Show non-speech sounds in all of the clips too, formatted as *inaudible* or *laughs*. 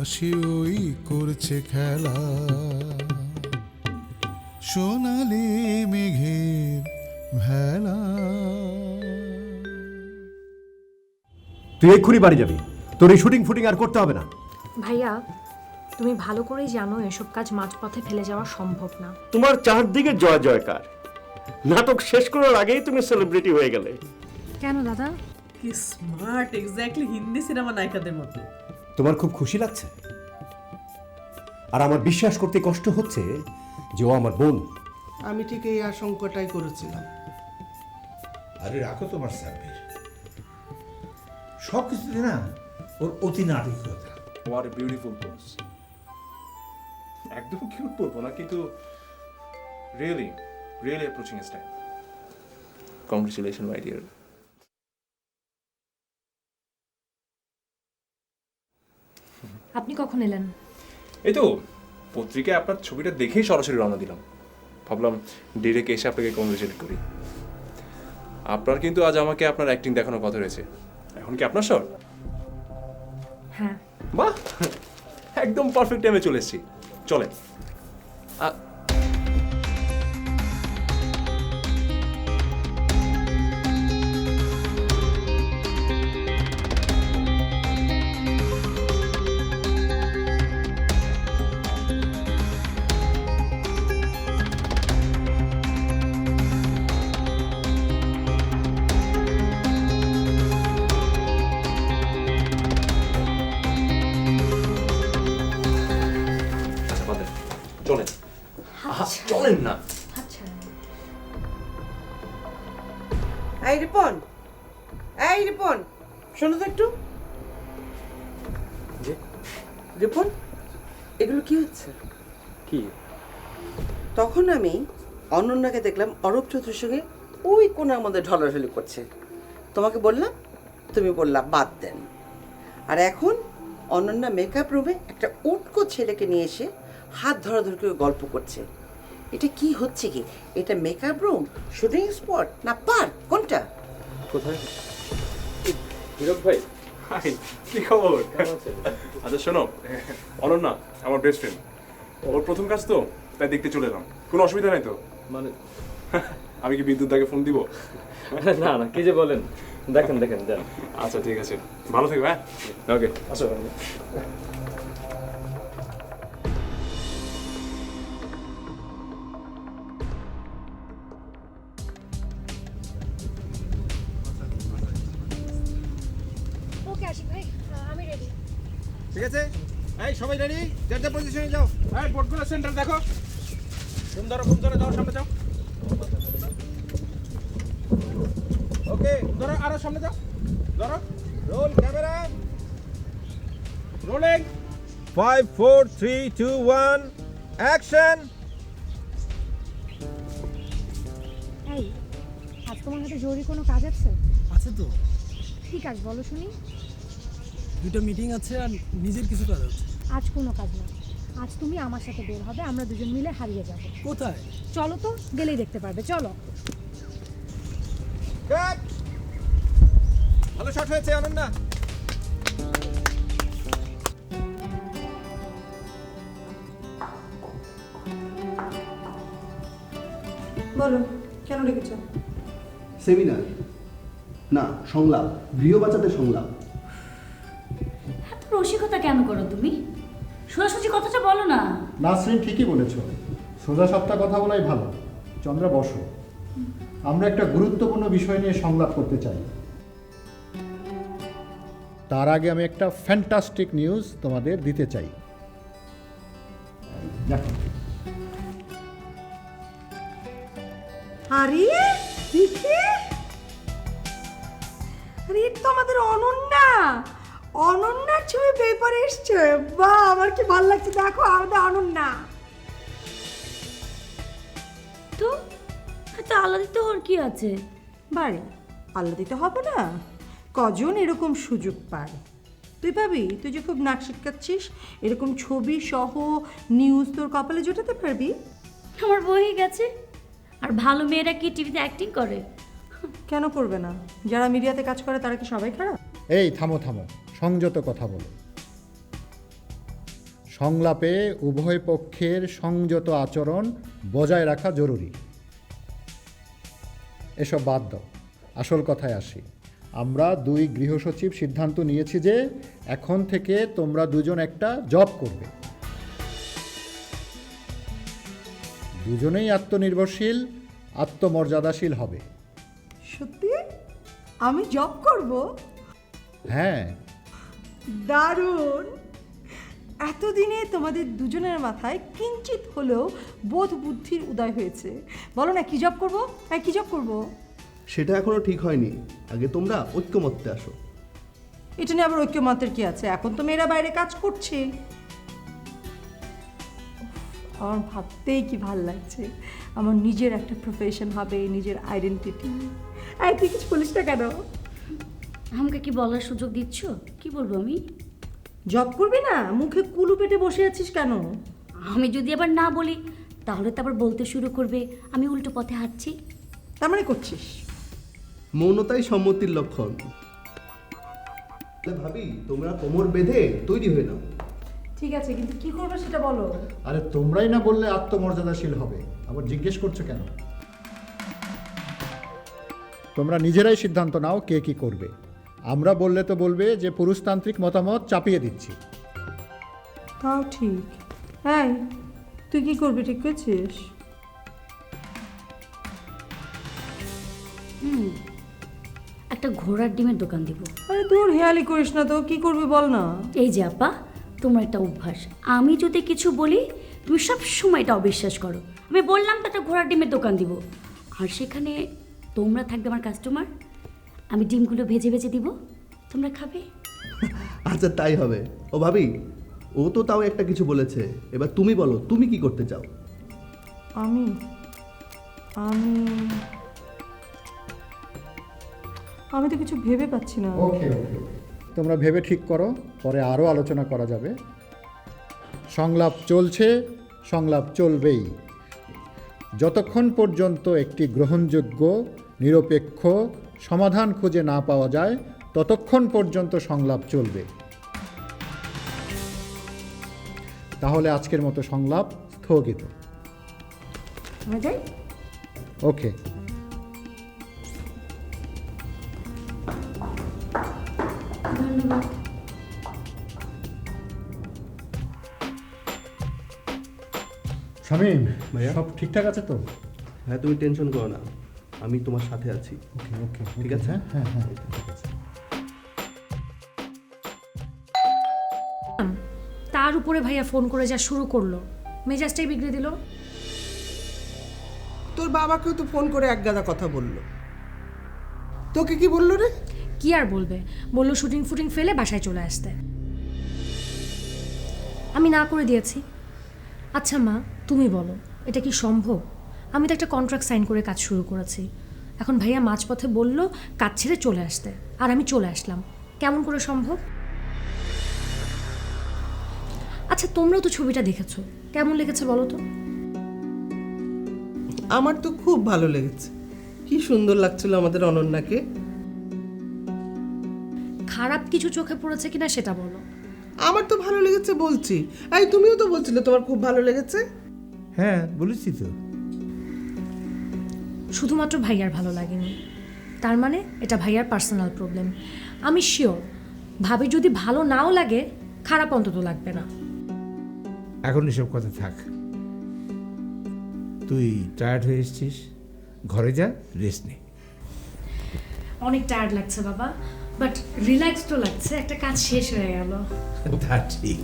আকাশে ওই করছে খেলা। সোনালি মেঘের ভেলা। তুই এক্ষুনি বাড়ি যাবি। তোর এই শুটিং ফুটিং আর করতে হবে না। ভাইয়া তুমি ভালো করেই জানো এসব কাজ মাঝপথে ফেলে যাওয়া সম্ভব না। তোমার চারদিকে জয় জয়কার। নাটক শেষ করার আগেই তুমি সেলিব্রিটি হয়ে গেলে। কেন দাদা? কি স্মার্ট এক্স্যাক্টলি হিন্দি সিনেমা নায়িকাদের মতো। তোমার খুব খুশি লাগছে? আর আমার বিশ্বাস করতে কষ্ট হচ্ছে যে ও আমার বোন। আমি ঠিক এই আশঙ্কাটাই করেছিলাম। আরে রাখো তোমার সাব্বির। সব কিছুতে না ওর অতি নাটকীয়তা। এ বিউটিফুল পোজ একদম কিউট বলব না কিন্তু really really approaching style congratulation my dear আপনি কখন এলেন? এই তো পত্রিকায় আপনার ছবিটা দেখেই সরাসরি রওনা দিলাম। ভাবলাম ডিরেক্ট এসে আপনাকে কংগ্রেচুলেট করি। আপনার কিন্তু আজ আমাকে আপনার অ্যাক্টিং দেখানোর কথা রয়েছে। এখন কি আপনার শট? হ্যাঁ। বাহ! একদম পারফেক্ট টাইমে চলে এসেছি। চলে আহা, চলেন না আচ্ছা এই রিপন এই রিপন শোনো তো একটু। রিপন এগুলো কি হচ্ছে? কি? তখন আমি অনন্যাকে দেখলাম অরূপ চৌধুরীর সঙ্গে ওই কোনার মধ্যে ঢলাঢলি করছে। তোমাকে বললাম তুমি বললা বাদ দেন। আর এখন অনন্যা মেকআপ রুমে একটা উটকো ছেলেকে নিয়ে এসে হাত ধরা ধরাধরি করে গল্প করছে। এটা কি হচ্ছে কি? এটা মেকআপ রুম শুটিং স্পট না পার্ক কোনটা? কোথায়? হীরক ভাই। হাই কি খবর? আচ্ছা শোনো অনন্যা আমার বেস্ট ফ্রেন্ড ওর প্রথম কাজ তো তাই দেখতে চলে এলাম। কোনো অসুবিধা নাই তো? মানে? *laughs* আমি কি বিদ্যুৎ দাকে ফোন দিব? *laughs* না না কি যে বলেন। দেখেন দেখেন যান। আচ্ছা ঠিক আছে। ভালো থেকো হ্যাঁ? ওকে। আসো। ঠিক আছে? এই সবাই রেডি যার যার পজিশনে যাও। এই বোর্ডগুলো সেন্টার দেখো। ঘুম ধরো ঘুম ধরো যাও সামনে যাও। ওকে ধরো আরও সামনে যাও। ধরো। Roll camera rolling five four three two one action এই আজ তোমার হাতে জরুরি কোনো কাজ আছে? আছে তো। কি কাজ বলো শুনি। দুটো মিটিং আছে আর নিজের কিছু কাজ আছে। আজ কোনো কাজ না আজ তুমি আমার সাথে বের হবে আমরা দুজন মিলে হারিয়ে যাব। কোথায়? চলো তো গেলেই দেখতে পারবে চলো। কাট ভালো শট হয়েছে অনন্যা। বলো কেন রেখেছো সেমিনার। না সংলাপ। গৃহ বাঁচাতে সংলাপ। কেন করো তুমি? সোজাসুজি কথাটা বলো না। নাসরিন ঠিকই বলেছ। সোজা সপ্তাহ কথা বলাই ভালো। চন্দ্রা বসো। আমরা একটা গুরুত্বপূর্ণ বিষয় নিয়ে সংলাপ করতে চাই। তার আগে আমি একটা ফ্যান্টাস্টিক নিউজ তোমাদের দিতে চাই। দেখো। আরে দেখি। আরে এটা তো আমাদের অনন্যা। অনন্যার ছবি পেপারে এসছে। বা আমার কি ভালো লাগছে। দেখো আলাদা অনন্যা। তো? এত আলাদা তো ওর কি আছে? বাড়ি আল্লা দিতে হবে না। কজন এরকম সুযোগ পায়? তুই পাবি? তুই যে খুব নাক শিটকাচ্ছিস এরকম ছবি সহ নিউজ তোর কপালে জোটাতে পারবি? আমার বই গেছে। আর ভালো মেয়েরা কি টিভিতে অ্যাক্টিং করে? কেন করবে না? যারা মিডিয়াতে কাজ করে তারা কি সবাই খারাপ? এই থামো থামো। সংযত কথা বলো। সংলাপে উভয় পক্ষের সংযত আচরণ বজায় রাখা জরুরি। এসব বাদ দাও আসল কথায় আসি। আমরা দুই গৃহসচিব সিদ্ধান্ত নিয়েছি যে এখন থেকে তোমরা দুজন একটা জব করবে। দুজনেই আত্মনির্ভরশীল আত্মমর্যাদাশীল হবে। সত্যি? আমি জব করব? হ্যাঁ দারুণ। এতদিনে তোমাদের দুজনের মাথায় কিঞ্চিত হলেও বোধ বুদ্ধির উদয় হয়েছে। বলো না কি জব করব? হ্যাঁ কি জব করব? সেটা এখনও ঠিক হয়নি। আগে তোমরা ঐক্যমত্যে আসো। এটা নিয়ে আবার ঐক্যমতের কি আছে? এখন তো মেয়েরা বাইরে কাজ করছে। আমার ভাবতেই কি ভালো লাগছে। আমার নিজের একটা প্রফেশন হবে নিজের আইডেন্টিটি এই তুই কিছু বলিস না কেন? আমাকে কি বলার সুযোগ দিচ্ছ? কি বলব আমি? জব করবি না? মুখে কুলু পেটে বসে আছিস কেন? আমি যদি আবার না বলি তাহলে তো আবার বলতে শুরু করবে। আমি উল্টো পথে হাঁটছি। তার মানে করছিস? মৌনতাই সম্মতির লক্ষণ। ভাবি তোমরা কোমর বেঁধে তৈরি হয়ে নাও। ঠিক আছে কিন্তু কি করবে সেটা বলো। আরে তোমরাই না বললে আত্মমর্যাদাশীল হবে। আবার জিজ্ঞেস করছ কেন? তোমরা নিজেরাই সিদ্ধান্ত নাও কে কি করবে। আমরা বললে তো বলবে যে পুরুষতান্ত্রিক মতামত চাপিয়ে দিচ্ছি। তাও ঠিক। হ্যাঁ তুই কি করবি ঠিক করছিস? হুম একটা ঘোড়ার ডিমের দোকান দিব। আরে তোর হেয়ালি করিস না তো কি করবি বল না? এই যে আপা তোমার একটা অভ্যাস। আমি যদি কিছু বলি তুমি সব সময় এটা অবিশ্বাস করো। আমি বললাম তো একটা ঘোড়ার ডিমের দোকান দিব। আর সেখানে তোমরা থাকবে আমার কাস্টমার আমি ডিমগুলো ভেজে ভেজে দিব। তোমরা খাবে? আচ্ছা তাই হবে। ও ভাবি ও তো তাও একটা কিছু বলেছে। এবার তুমি বলো তুমি কি করতে চাও? আমি? আমি আমি তো কিছু ভেবে পাচ্ছি না। ওকে ওকে। তোমরা ভেবে ঠিক করো পরে আরও আলোচনা করা যাবে। সংলাপ চলছে সংলাপ চলবেই। যতক্ষণ পর্যন্ত একটি গ্রহণযোগ্য নিরপেক্ষ সমাধান খুঁজে না পাওয়া যায় ততক্ষণ পর্যন্ত সংলাপ চলবে। তাহলে আজকের মতো সংলাপ স্থগিত। ওকে। ধন্যবাদ। শামীম ভাইয়া? সব ঠিকঠাক আছে তো? হ্যাঁ তুমি টেনশন করো না। আমি তোমার সাথে আছি। ওকে ওকে ঠিক আছে? হ্যাঁ হ্যাঁ ঠিক আছে। তার উপরে ভাইয়া ফোন করে যা শুরু করল। মেজাজটাই বিগড়ে দিল। তোর বাবাকেও তো ফোন করে এক গাদা কথা বলল। তোকে কি বলল রে? কি আর বলবে? বলল শুটিং ফুটিং ফেলে বাসায় চলে আসতে। আমি না করে দিয়েছি। আচ্ছা মা তুমি বলো এটা কি সম্ভব? আমি তো একটা কন্ট্রাক্ট সাইন করে কাজ শুরু করেছি। এখন ভাইয়া মাঝপথে বলল কাজ ছেড়ে চলে আসতে। আর আমি চলে আসলাম। কেমন করে সম্ভব? আচ্ছা তোমরাও তো ছবিটা দেখেছ। কেমন লেগেছে বলো তো? আমার তো খুব ভালো লেগেছে। কি সুন্দর লাগছিল আমাদের অনন্যাকে। খারাপ কিছু চোখে পড়েছে কিনা সেটা বলো। আমার তো ভালো লেগেছে বলছি। এই তুমিও তো বলছিলে তোমার খুব ভালো লেগেছে। হ্যাঁ বলেছি তো। শুধুমাত্র ভাইয়ার ভালো লাগেনি। তার মানে এটা ভাইয়ার পার্সোনাল প্রবলেম আমি শিওর ভাবি যদি ভালো নাও লাগে খারাপ অন্তত লাগবে না। এখন এসব কথা থাক। তুই টায়ার্ড হয়ে এসছিস? ঘরে যা রেস্ট নে। অনেক টায়ার্ড লাগছে বাবা বাট রিল্যাক্স তো লাগছে। একটা কাজ শেষ হয়ে গেল। তা ঠিক।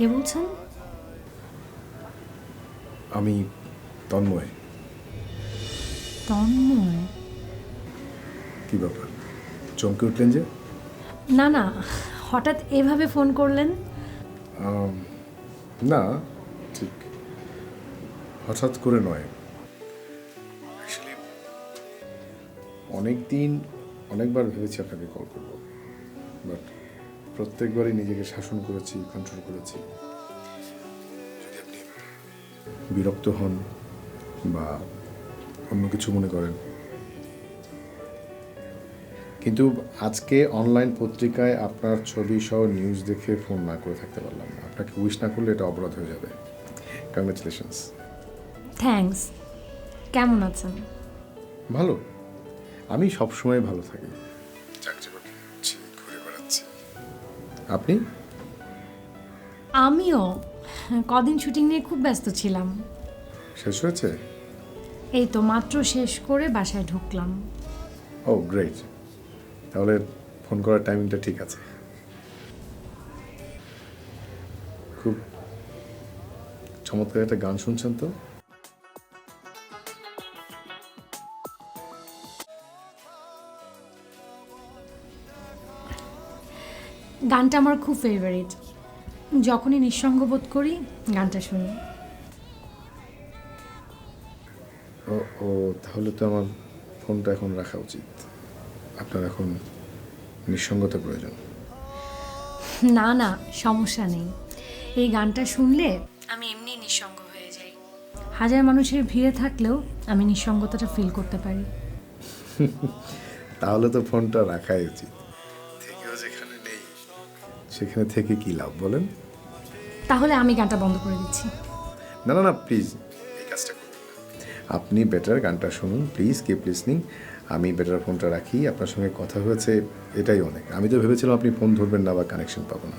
কে বলছেন? আমি তন্ময়। তন্ময়? কি ব্যাপার? চমকে উঠলেন যে? না না হঠাৎ এভাবে ফোন করলেন? না ঠিক। হঠাৎ করে নয়। অনেক দিন অনেকবার ভেবেছি আপনাকে কল করব। বাট প্রত্যেকবারই নিজেকে শাসন করেছি কন্ট্রোল করেছি। যদি আপনি বিরক্ত হন বা অন্য কিছু মনে করেন। কিন্তু আজকে অনলাইন পত্রিকায় আপনার ছবি সহ নিউজ দেখে ফোন না করে থাকতে পারলাম না। আপনাকে উইশ না করলে এটা অপরাধ হয়ে যাবে। কংগ্রেচুলেশনস থ্যাঙ্কস কেমন আছেন? ভালো। আমি সবসময় ভালো থাকি। আপনি? আমিও। কদিন শুটিং নিয়ে খুব ব্যস্ত ছিলাম। শেষ হয়েছে? এই তো মাত্র শেষ করে বাসায় ঢুকলাম। ও গ্রেট তাহলে ফোন করার টাইমিংটা ঠিক আছে। খুব চমৎকার একটা গান শুনছেন তো? গানটা আমার খুব ফেভারিট যখনই নিঃসঙ্গ বোধ করি গানটা শুনি। ও ও তাহলে তো আমার ফোনটা এখন রাখা উচিত। আপনার এখন নিঃসঙ্গতা প্রয়োজন। না না সমস্যা নেই। এই গানটা শুনলে আমি এমনি নিঃসঙ্গ হয়ে যাই। হাজার মানুষের ভিড়ে থাকলেও আমি নিঃসঙ্গতাটা ফিল করতে পারি। তাহলে তো ফোনটা রাখাই উচিত। সেখানে থেকে কি লাভ বলেন? তাহলে আমি গানটা বন্ধ করে দিচ্ছি। না না না প্লিজ এই কাজটা আপনি বেটার গানটা শুনুন প্লিজ কিপ লিসনিং আমি বেটার ফোনটা রাখি আপনার সঙ্গে কথা হয়েছে এটাই অনেক। আমি তো ভেবেছিলাম আপনি ফোন ধরবেন না বা কানেকশন পাবো না।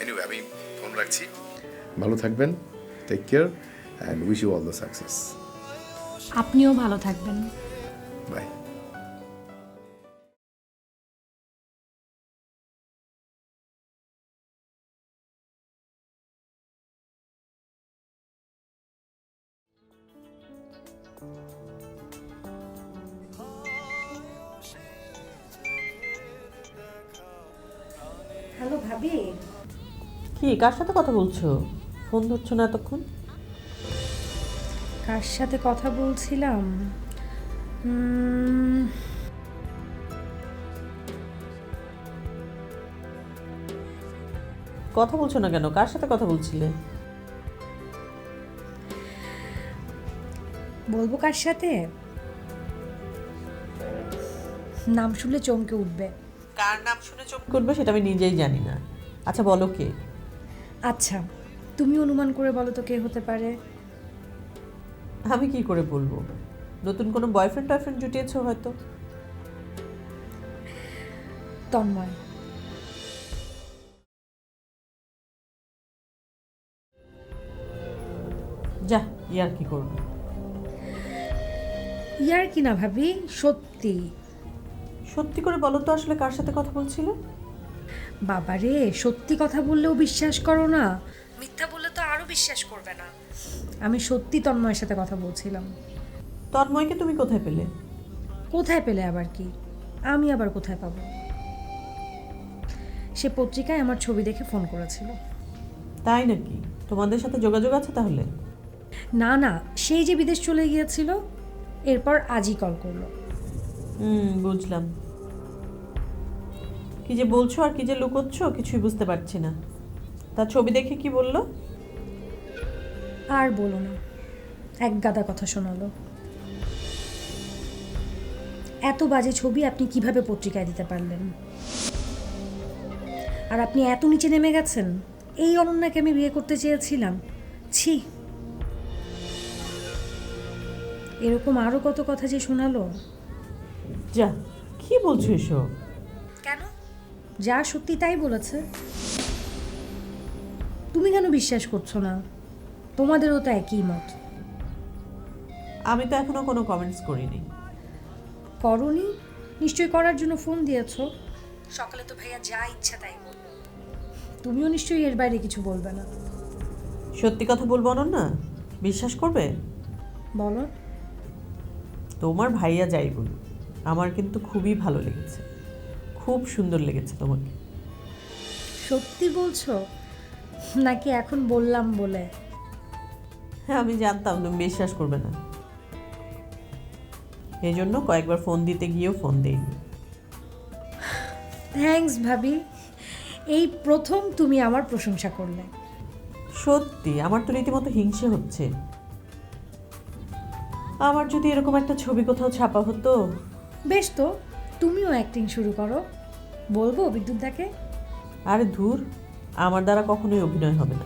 এনিওয়ে আমি ফোন রাখছি। ভালো থাকবেন take care and wish you all the success আপনিও ভালো থাকবেন। বাই কার সাথে কথা বলছো? ফোন ধরছো না এতক্ষণ? কার সাথে কথা বলছিলাম? উম, কথা বলছো না কেন? কার সাথে কথা বলছিলে? বলব কার সাথে? নাম শুনলে চমকে উঠবে। কার নাম শুনে চোখ করবে সেটা আমি নিজেই জানি না। আচ্ছা বলো কে? আচ্ছা তুমি অনুমান করে বলো তো কে হতে পারে। আমি কি করে বলব? নতুন কোনো বয়ফ্রেন্ড টয়ফ্রেন্ড জুটিয়েছো হয়তো। তন্ময়। যা ইয়ার কি করব? ইয়ার কি না ভাবি? সত্যি। সত্যি করে বলো তো আসলে কার সাথে কথা বলছিলে? বাবারে সত্যি কথা বললেও বিশ্বাস করো না। মিথ্যা বললে তো আরও বিশ্বাস করবে না। আমি সত্যি তন্ময়ের সাথে কথা বলছিলাম। তন্ময়কে তুমি কোথায় পেলে? কোথায় পেলে আবার কি? আমি আবার কোথায় পাবো? সে পত্রিকায় আমার ছবি দেখে ফোন করেছিল। তাই নাকি? তোমাদের সাথে যোগাযোগ আছে তাহলে? না না সেই যে বিদেশ চলে গিয়েছিল এরপর আজই কল করল। হুম বুঝলাম। কি যে বলছো আর কি যে লুকোচ্ছ কিছুই বুঝতে পারছি না। তার ছবি দেখে কি বলল? আর বলো না। এক গাদা কথা শোনালো। এত বাজে ছবি আপনি কীভাবে পত্রিকায় দিতে পারলেন? আর আপনি এত নিচে নেমে গেছেন? এই অনন্যাকে আমি বিয়ে করতে চেয়েছিলাম। ছি। এরকম আরও কত কথা যে শোনালো? যা কি বলছো এসব? যা সত্যি তাই বলেছে। তুমি কেন বিশ্বাস করছ না? তোমাদেরও তো একই মত। আমি তো এখনও কোনো কমেন্টস করিনি। করনি? নিশ্চয়ই করার জন্য ফোন দিয়েছ। সকালে তো ভাইয়া যা ইচ্ছা তাই বলল। তুমিও নিশ্চয়ই এর বাইরে কিছু বলবে না। সত্যি কথা বলব না বিশ্বাস করবে? বলো। তোমার ভাইয়া যাই বলুক আমার কিন্তু খুবই ভালো লেগেছে। খুব সুন্দর লেগেছে তোমাকে। সত্যি বলছো? নাকি এখন বললাম বলে? হ্যাঁ আমি জানতাম তুমি বিশ্বাস করবে না। এই জন্য কয়েকবার ফোন দিতে গিয়েও ফোন দেইনি। থ্যাঙ্কস ভাবি। এই প্রথম তুমি আমার প্রশংসা করলে। সত্যি আমার তো রীতিমতো হিংসে হচ্ছে। আমার যদি এরকম একটা ছবি কোথাও ছাপা হতো? বেশ তো তুমিও অ্যাক্টিং শুরু করো। বলব বিদ্যুৎ দাকে আরে ধুর আমার দ্বারা কখনোই অভিনয় হবে না।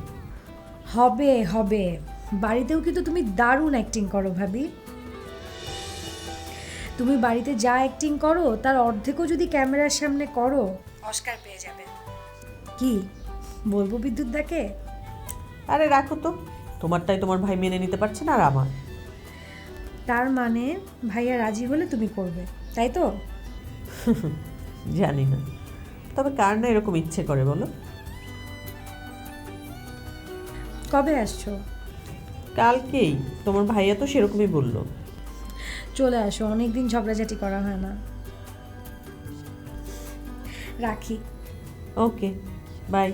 হবে হবে। বাড়িতেও কিন্তু তুমি দারুণ অ্যাক্টিং করো ভাবি। তুমি বাড়িতে যা অ্যাক্টিং করো তার অর্ধেকও যদি ক্যামেরার সামনে করো অস্কার পেয়ে যাবে। কি? বলব বিদ্যুৎ দাকে আরে রাখো তো তোমারটাই তোমার ভাই মেনে নিতে পারছে না আর আমার। তার মানে ভাইয়া রাজি হলে তুমি করবে তাই তো? *laughs* জানি না। তবে কার না এরকম ইচ্ছে করে বলো? কবে আসছো? কালকেই। তোমার ভাইয়া তো সেরকমই বলল। চলে আসো অনেকদিন ঝগড়াঝাটি করা হয় না। রাখি। Okay bye.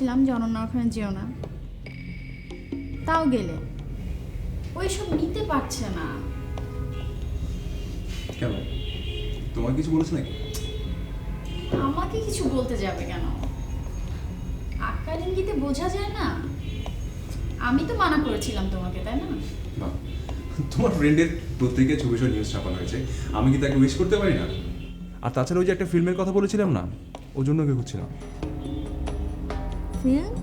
বলেছিলাম যে অনন্যা ওখানে যেও না। তাও গেলে। ওইসব নিতে পারছে না। কেন? তোমার কিছু বলেছে নাকি? আমাকে কিছু বলতে যাবে কেন? আকার ইঙ্গিতে বোঝা যায় না। আমি তো মানা করেছিলাম তোমাকে তাই না? বাহ, তোমার ফ্রেন্ডের পত্রিকায় ছবি ছবি নিউজ ছাপানো হয়েছে। আমি কি তাকে উইশ করতে পারি না? আর তাছাড়া ওই যে একটা ফিল্মের কথা বলেছিলাম না ওই জন্য ওকে খুঁজছিলাম। Sim.